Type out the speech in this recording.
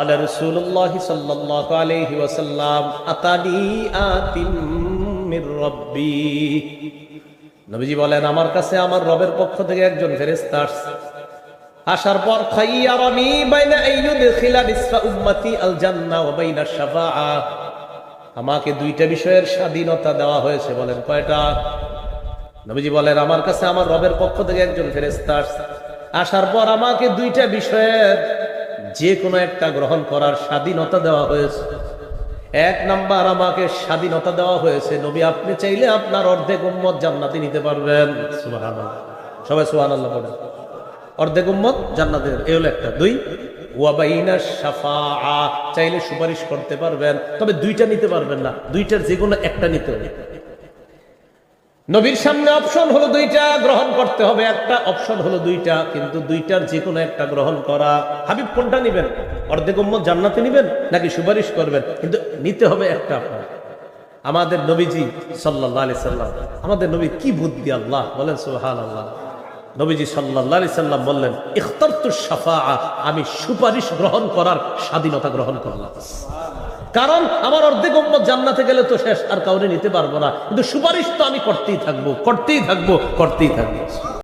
আলা রসুল্লাহ সাল্লাহ আলহি ওয়াসাল্লাম আতানি আতিম রব্বি নবীজি বলেন, আমার কাছে আমার রবের পক্ষ থেকে একজন ফেরেস্তা আসছে। আসার পর, খাইয়ারানি বাইনা আইয়ুদখিলা নিসফা উম্মতি আল জান্নাহ ওয়া বাইনা শাফাআ আমাকে দুইটা বিষয়ের স্বাধীনতা দেওয়া হয়েছে, বলেন কয়টা? নবীজি বলেন, আমার কাছে আমার রবের পক্ষ থেকে একজন ফেরেস্তা আসছে। আসার পর আমাকে দুইটা বিষয়ের যে কোনো একটা গ্রহণ করার স্বাধীনতা দেওয়া হয়েছে। এক নাম্বার আমাকে স্বাধীনতা দেওয়া হয়েছে। নবী, আপনি চাইলে আপনার অর্ধেক উম্মত জান্নাতে নিতে পারবেন। সবাই সুবহানাল্লাহ বলেন। অর্ধেক উম্মত জান্নাতের এই হলো একটা। দুই শাফাআ। চাইলে সুপারিশ করতে পারবেন। তবে দুইটা নিতে পারবেন না। দুইটার যে কোনো একটা নিতে হবে। নবীর সামনে অপশন হলো দুইটা, গ্রহণ করতে হবে একটা, অপশন হলো দুইটা, কিন্তু দুইটার যে কোনো একটা গ্রহণ করা। হাবিব কোনটা নিবেন? অর্ধেক জান্নাতে নিবেন নাকি সুপারিশ করবেন? কিন্তু নিতে হবে একটা আমাদের নবীজি সাল্লাহ আলি সাল্লাম, আমাদের নবী কি বুদ্ধি আল্লাহ? বলেন সুহান আল্লাহ নবীজি সাল্লাহ আলি সাল্লাম বললেন, ইখতারতু সাফা আমি সুপারিশ গ্রহণ করার স্বাধীনতা গ্রহণ করলাম। কারণ আমার অর্ধেক উম্মত জান্নাতে গেলে তো শেষ, আর কাউরে নিতে পারব না। কিন্তু সুপারিশ তো আমি করতেই থাকব করতেই থাকব করতেই থাকব।